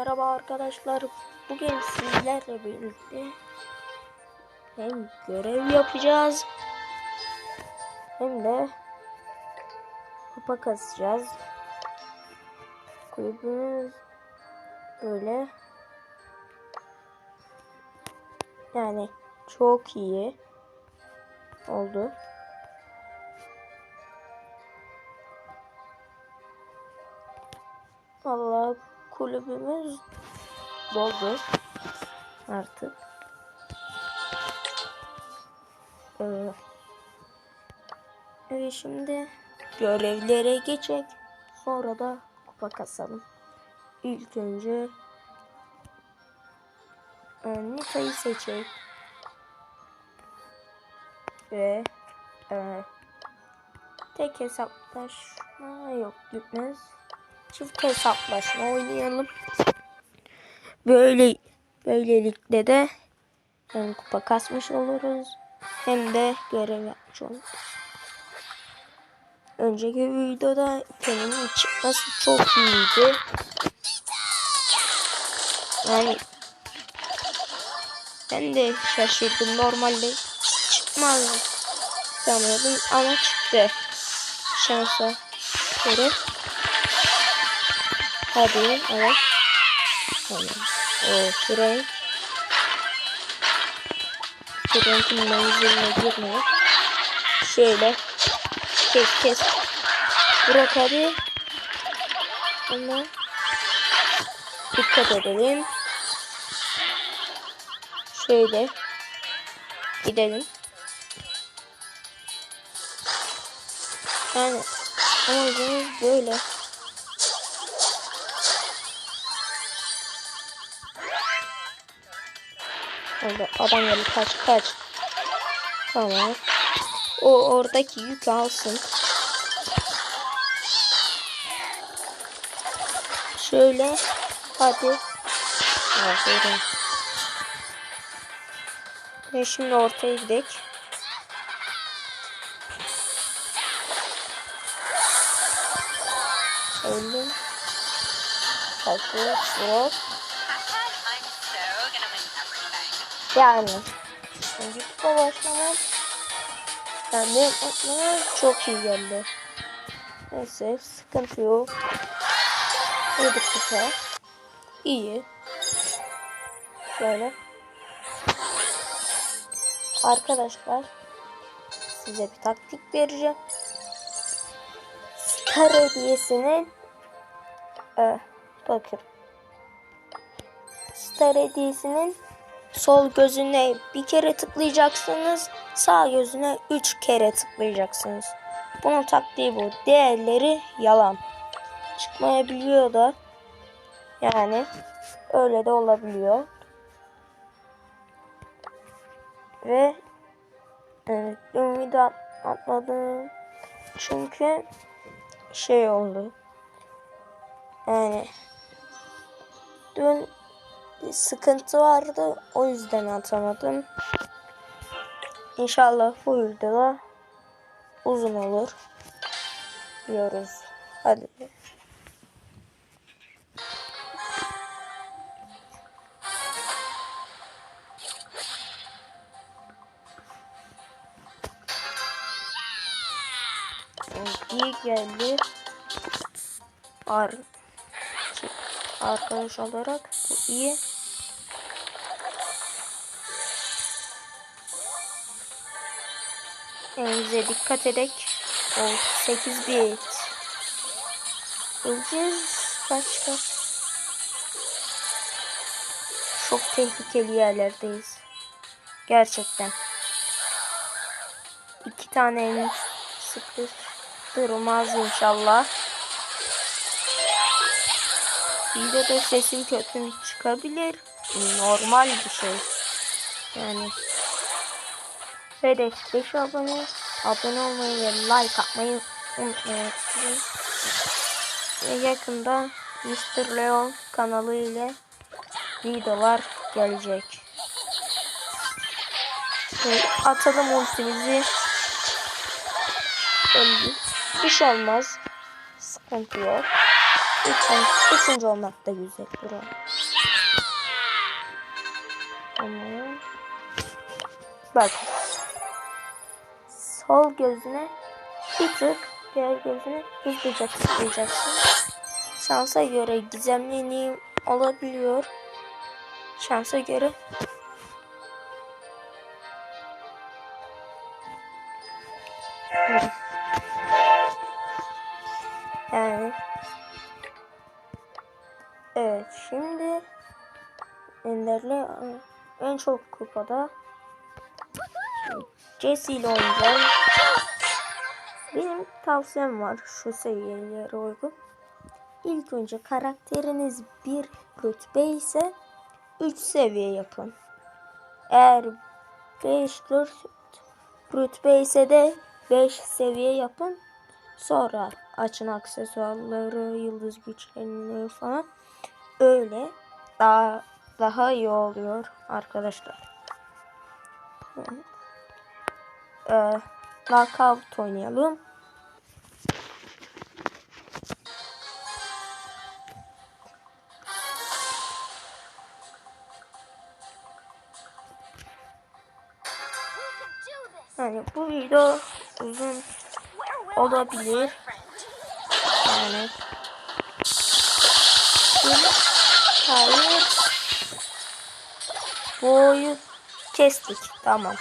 Merhaba arkadaşlar. Bugün sizlerle birlikte hem görev yapacağız hem de kupa kasacağız. Kulübümüz böyle yani çok iyi oldu. Kulübümüz doldu artık. Ee, evet şimdi görevlere geçecek. Sonra da kupa kasalım. İlk önce e, Nita'yı seçecek. Ve e, tek hesaplaşma yok gitmez. Çift hesaplaşma oynayalım. Böyle böylelikle de hem kupa kasmış oluruz hem de görev yapmış oluruz. Önceki videoda Kenan'ın çıkması çok iyiydi. Yani ben de şaşırdım. Normalde çıkmaz sanıyordum ama çıktı. Şansa göre. Hadi evet. Tamam. O Frank. Frank'in menziline girmiyor. Şöyle. Kes kes. Bırak hadi. Ama dikkat edelim. Şöyle. Gidelim. Yani amacımız böyle. Orada adam geldi kaç kaç. Tamam. O oradaki yük alsın. Şöyle. Hadi. Aferin. Ve şimdi ortaya gidelim. Öldüm. Kalkıyor. Hop. Yani. Şimdi kupa başlamak. Yani aklıma çok iyi geldi. Neyse sıkıntı yok. Yedik kupa. İyi. Şöyle. Arkadaşlar size bir taktik vereceğim. Star hediyesinin e, bakın Star hediyesinin sol gözüne bir kere tıklayacaksınız. Sağ gözüne üç kere tıklayacaksınız. Bunun taktiği bu. Diğerleri yalan. Çıkmayabiliyor da. Yani öyle de olabiliyor. Ve evet, video at- atmadım. Çünkü şey oldu. Yani dün bir sıkıntı vardı. O yüzden atamadım. İnşallah bu videoda uzun olur. Diyoruz. Hadi. İyi geldi. Ar arkadaş olarak bu iyi. Elimize dikkat edek. O 8 bit. Kaç kaç. Çok tehlikeli yerlerdeyiz. Gerçekten. İki tane elimiz sıkıştırmaz inşallah. Videoda sesim kötü çıkabilir. Normal bir şey. Yani Hedef 5 abone. Abone olmayı ve like atmayı unutmayın. Ve yakında Mr. Leon kanalı ile videolar gelecek. Ve atalım ultimizi. Öldü. Şey olmaz. Sıkıntı yok. Üçüncü, üçüncü olmak da güzel. Bravo. Tamam. Bak. Sol gözüne bir tık diğer gözüne hızlıca tıklayacaksın. Şansa göre gizemli olabiliyor. Şansa göre Yani Evet şimdi Ender'le en çok kupada Jesse ile oynayacağım. Benim tavsiyem var şu seviyelere uygun. İlk önce karakteriniz bir rütbe ise 3 seviye yapın. Eğer 5 4 rütbe ise de 5 seviye yapın. Sonra açın aksesuarları, yıldız güçlerini falan. Öyle daha daha iyi oluyor arkadaşlar. Evet. Ee, knockout oynayalım. Yani bu video uzun olabilir. Yani Hayır. Boyu kestik. Tamam.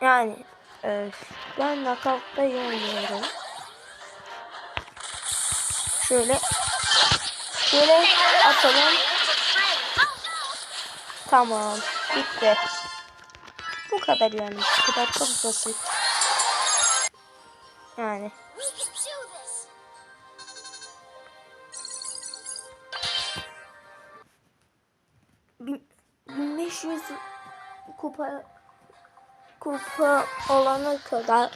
Yani e, ben iyi oynuyorum. Şöyle şöyle atalım. Tamam. Bitti. Bu kadar yani. Bu kadar çok basit. Yani. Bin- 1500 kupa kupa olana kadar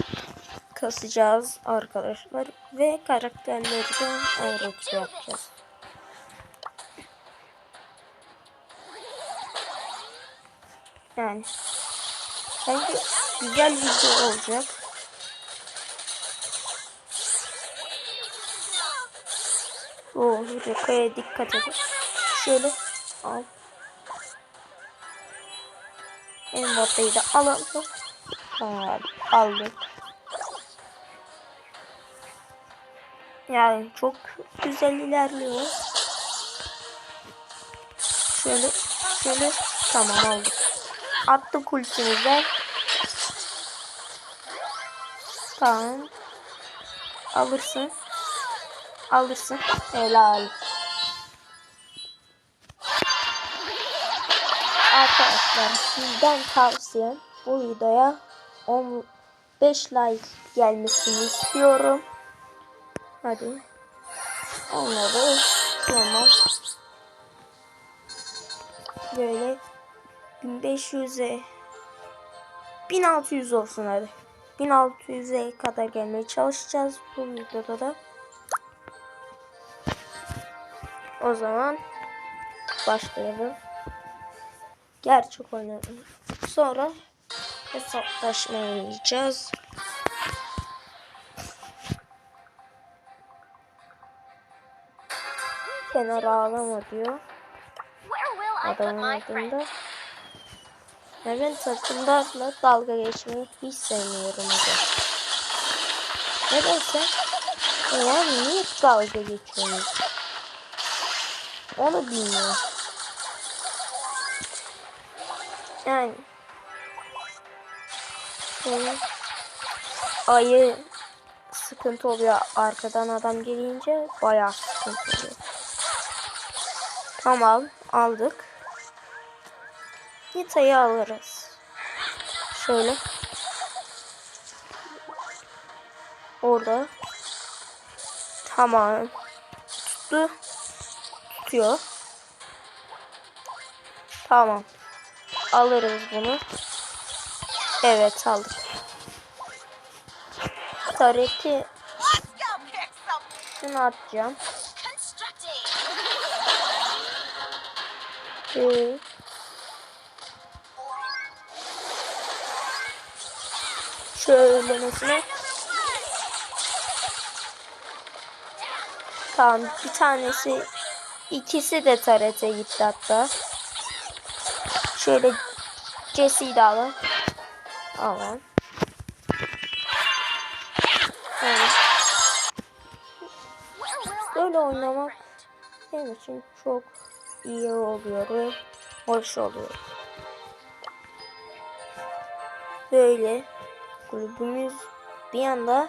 kasacağız arkadaşlar ve karakterlerden öğreti yapacağız. Yani bence güzel video olacak. Oo, Reka'ya dikkat edin. Şöyle al. En botayı da alalım. Aldık. Yani çok güzel ilerliyor. Şöyle şöyle tamam aldık. Attık ultimize. Tamam. Alırsın. Alırsın. Helal. Arkadaşlar sizden tavsiyem bu videoya 15 like gelmesini istiyorum. Hadi. Onları tamam. Böyle 1500'e 1600 olsun hadi. 1600'e kadar gelmeye çalışacağız bu videoda da. O zaman başlayalım. Gerçek oynayalım. Sonra hesaplaşma oynayacağız. Kenara ağlama diyor. Adamın adında. Ve ben takımlarla dalga geçmeyi hiç sevmiyorum. Nedense ya niye dalga geçiyorsunuz? Onu bilmiyorum. Yani yani ayı sıkıntı oluyor arkadan adam gelince bayağı sıkıntı oluyor. Tamam aldık. Nita'yı alırız. Şöyle. Orada. Tamam. Tuttu. Tutuyor. Tamam. Alırız bunu. Evet aldık. Tareti şunu atacağım. Ee, şöyle mesela Tamam bir tanesi ikisi de tarete gitti hatta. Şöyle Jesse'yi de alalım. Alalım. İçin çok iyi oluyor hoş oluyor. Böyle kulübümüz bir anda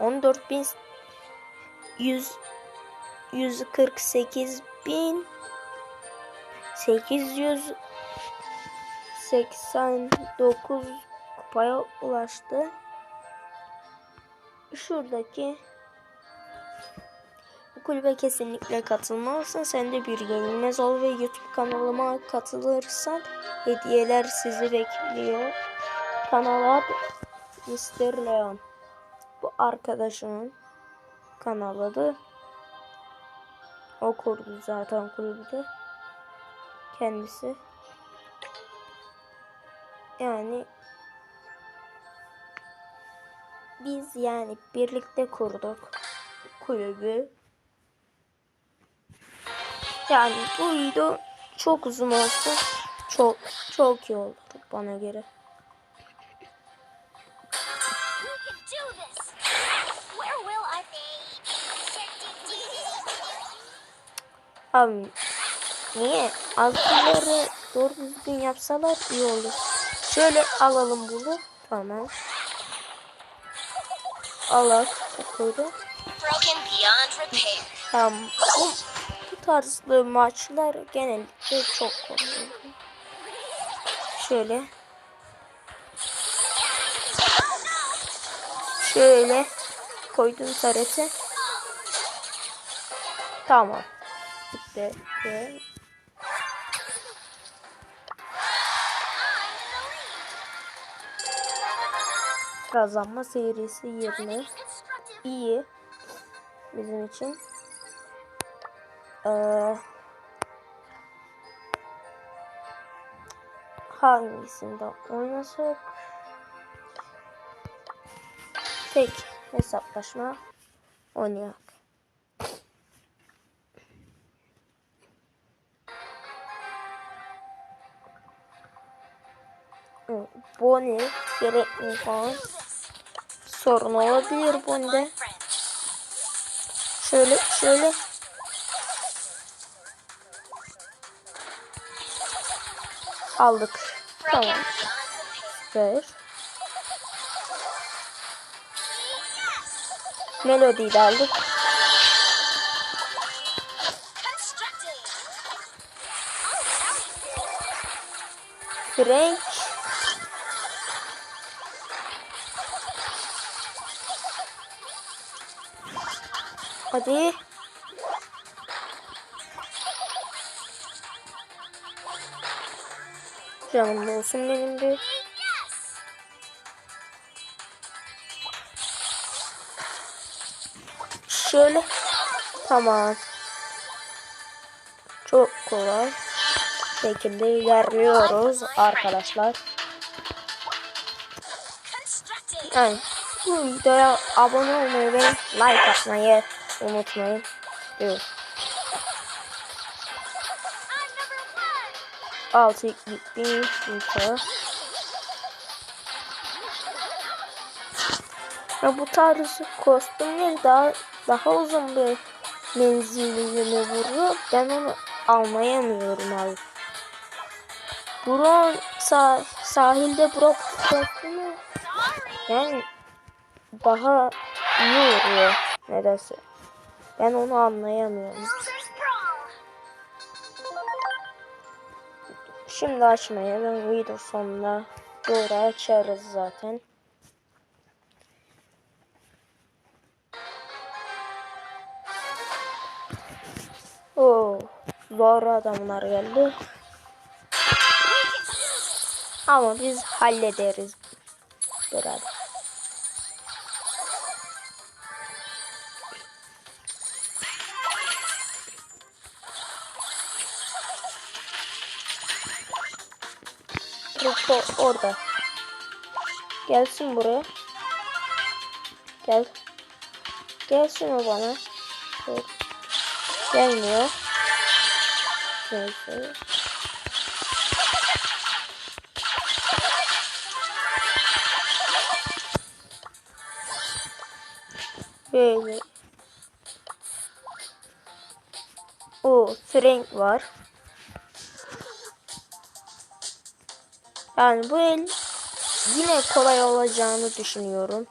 14.100 148 bin 889 kupaya ulaştı. Şuradaki kulübe kesinlikle katılmalısın. Sen de bir yenilmez ol ve YouTube kanalıma katılırsan hediyeler sizi bekliyor. Kanala Mr. Leon. Bu arkadaşımın kanalıdır. O kurdu zaten kulübü Kendisi. Yani biz yani birlikte kurduk kulübü. Yani bu video çok uzun olsun. Çok çok iyi oldu bana göre. Abi niye? Altınları doğru düzgün yapsalar iyi olur. Şöyle alalım bunu. Tamam. Alak. Koydu. Broken beyond repair. Tamam. Tarzlı maçlar genellikle çok kolay. Şöyle. Şöyle koydum tarete. Tamam. Bitti. Ve kazanma serisi 20. İyi. Bizim için. Ee, hangisinde oynasak? Tek hesaplaşma oynayak. Evet, Bonnie gerekli falan sorun olabilir bunda. Şöyle şöyle aldık. Tamam. Ver. Melodiyi de aldık. Frank. Hadi. Canım olsun benim de. Şöyle. Tamam. Çok kolay şekilde ilerliyoruz arkadaşlar. Yani bu videoya abone olmayı ve like atmayı unutmayın. Diyor. One. 6 gitmiş info. Ya bu tarz kostümler daha daha uzun bir menzilini vuruyor. Ben onu anlayamıyorum abi. Buron sah sahilde Brock kostümü yani daha iyi vuruyor nedense. Ben onu anlayamıyorum. Şimdi açmaya ben video sonuna doğru açarız zaten. Oo, zor adamlar geldi. Ama biz hallederiz. Beraber. Rupo orada. Gelsin buraya. Gel. Gelsin o bana. Dur. Gelmiyor. Neyse. Böyle. O Frank var. Yani bu el yine kolay olacağını düşünüyorum.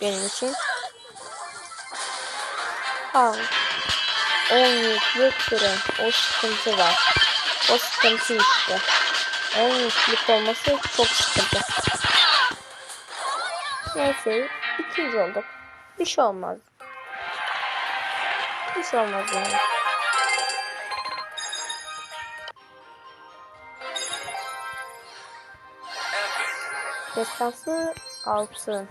Benim için. 10 yüklük süre. O sıkıntı var. O sıkıntı işte. 10 yüklük olması çok sıkıntı. Neyse ikinci olduk. Bir şey olmaz. Bir şey olmaz yani. Destansı 6.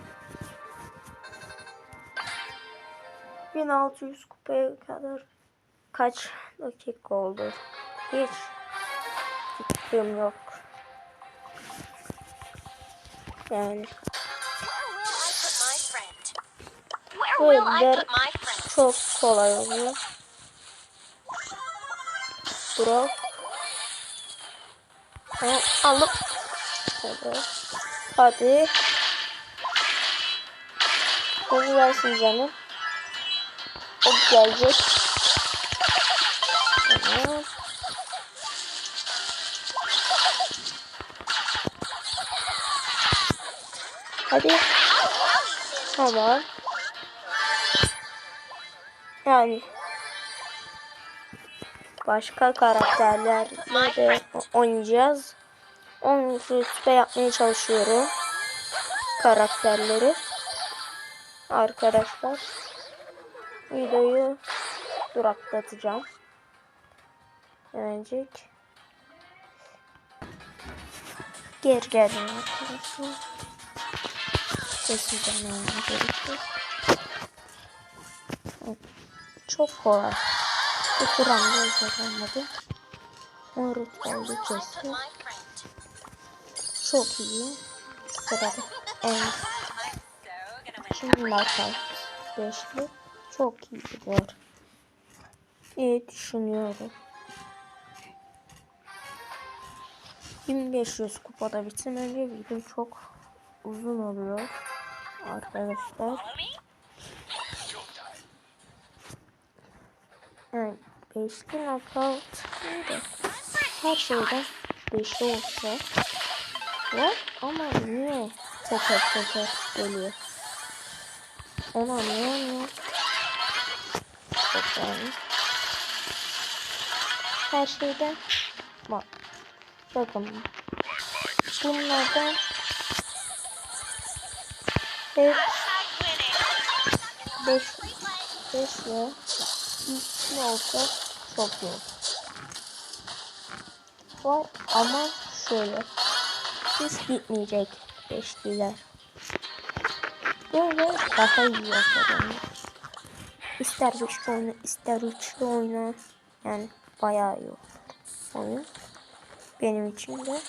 1600 kupaya kadar kaç dakika oldu? Hiç fikrim yok. Yani my friend? çok kolay oluyor. Tamam, alıp. Hadi. Hadi. Onu versin canım. O gelecek. Hadi. Tamam. Yani başka karakterlerle de oynayacağız. 10 rütbe yapmaya çalışıyorum. Karakterleri. Arkadaşlar. Videoyu duraklatacağım. Hemencik. Geri geldim arkadaşlar. Sessizden gerekiyor. Çok kolay. Bu kuramda olmadı. Morut oldu kesti. Çok iyi. Gonna win şimdi marka beşli. Çok iyi gidiyor. İyi düşünüyorum. 1500 kupada önce video çok uzun oluyor arkadaşlar. Yani beşli knockout neydi? Her şeyden beşli olsa var ama niye teker teker geliyor? Onu anlayamıyorum. Yani. Her şeyden bak. Bakın. Bunlardan beş, beş, beş ve ne olsa çok iyi. Var ama şöyle. Hiç gitmeyecek beşliler. Böyle daha iyi yapalım. İster beşli oyna, ister üçlü oyna. Yani bayağı iyi olur oyun. Benim için de.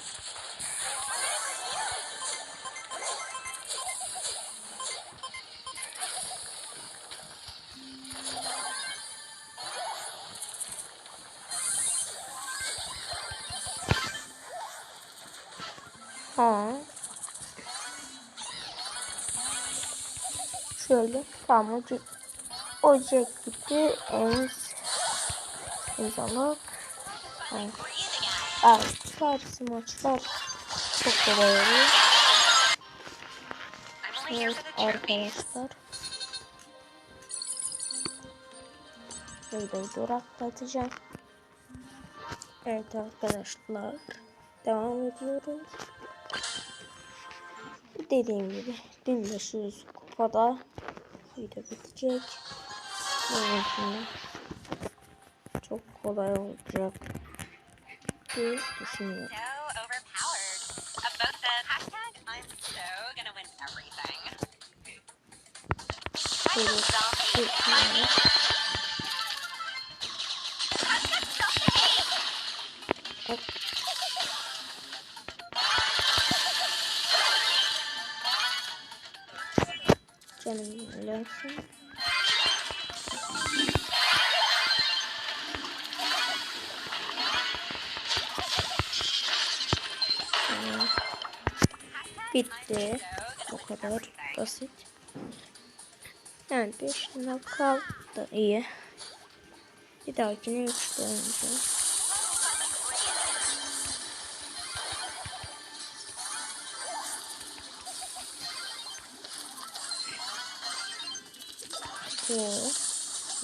Tamam o, o Jack gitti. En İnşallah. Evet. Karşı maçlar çok kolay oluyor. Evet arkadaşlar. Videoyu duraklatacağım. Evet arkadaşlar. Devam ediyoruz. Dediğim gibi 1500 kupada video bitecek. Çok kolay olacak diye düşünüyorum. So Canım ölersin. Bitti. O kadar basit. Yani 5 kaldı. iyi. Bir dahakine 3 oynayacağız.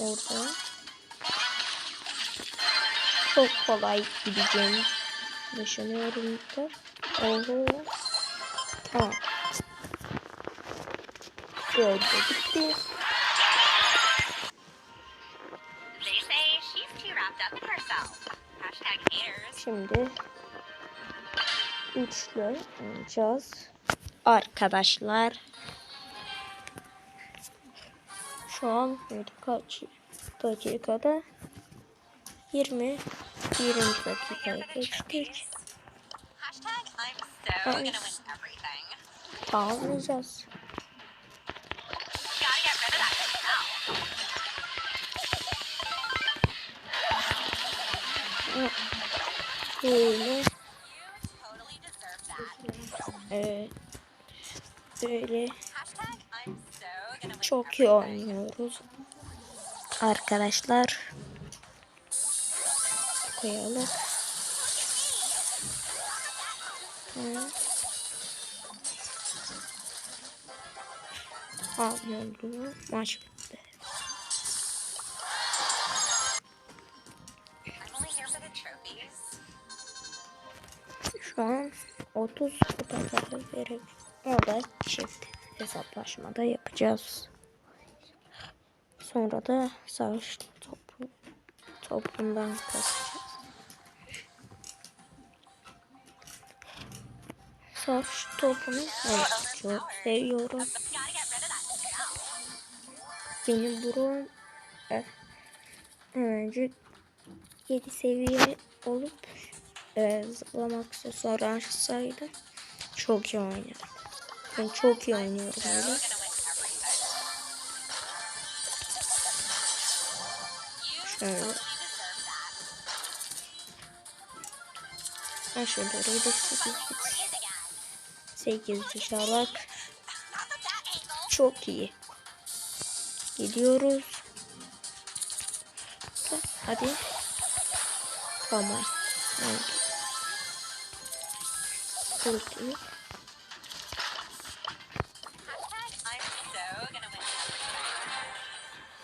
Orada. Çok kolay gideceğim. Düşünüyorum da. Oho. Tamam. Böyle bitti. They say she's too wrapped up in herself. Hashtag haters. Şimdi üçlü oynayacağız. Arkadaşlar. Şu an kaç dakikada? 20 20 dakikaya geçtik. Smell. Böyle evet. Böyle çok iyi oynuyoruz. Arkadaşlar. Koyalım. Ne oldu? Maç bitti. Şu an 30 kupaları verip orada çift hesaplaşmada yapacağız. Sonra da savaş topu topundan kasacağız. Savaş topunu evet, çok seviyorum. Benim buram önce 7 seviye olup e, zıplama aksesuarı açsaydım çok iyi oynardım. Ben çok iyi oynuyorum öyle. That. Ben şöyle orayı da 8 Is again. 8 dışarık Not from that angle. çok iyi. Gidiyoruz. Hadi. Tamam. Everything.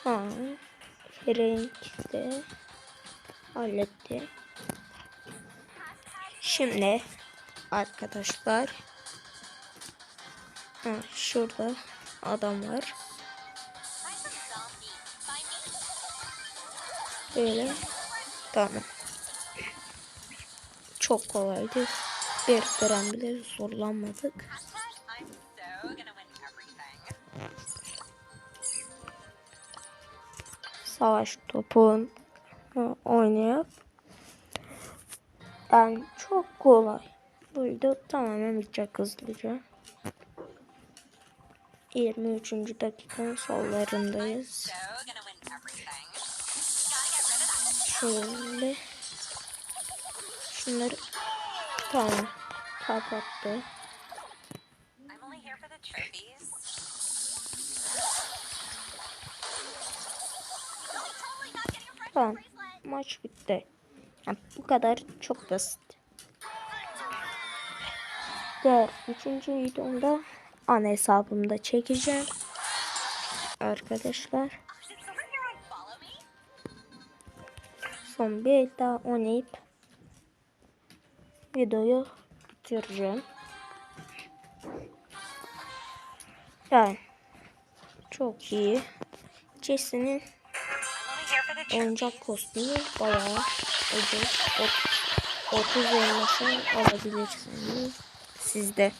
Ha. Frank de halletti. Şimdi arkadaşlar ha, şurada adam var. Böyle. Tamam. Çok kolaydı. Bir gram bile zorlanmadık. Savaş topun ha, oynayıp yani çok kolay. Burada tamamen bitecek hızlıca. 23. dakikanın sollarındayız. Şöyle şunları tamam kapattı. Bracelet. maç bitti. Yani bu kadar çok basit. Diğer üçüncü videomda ana hesabımda çekeceğim. Arkadaşlar son bir daha oynayıp videoyu bitireceğim. Yani çok iyi. Jesse'nin oyuncak kostümü bayağı ucuz. Ot- 30 elması alabilirsiniz sizde.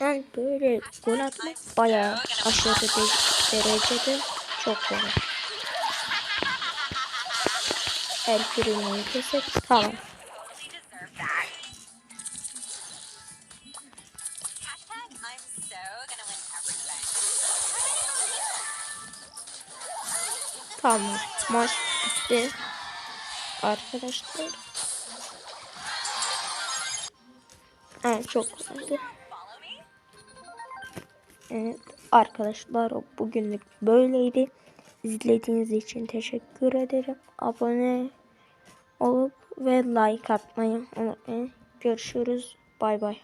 Yani böyle gol atmak bayağı aşırı de- derecede çok kolay. El Primo'yu kesip tamam. Tamam. Maç bitti. Arkadaşlar. Evet çok güzeldi. Evet arkadaşlar bugünlük böyleydi. İzlediğiniz için teşekkür ederim. Abone olup ve like atmayı unutmayın. Görüşürüz. Bay bay.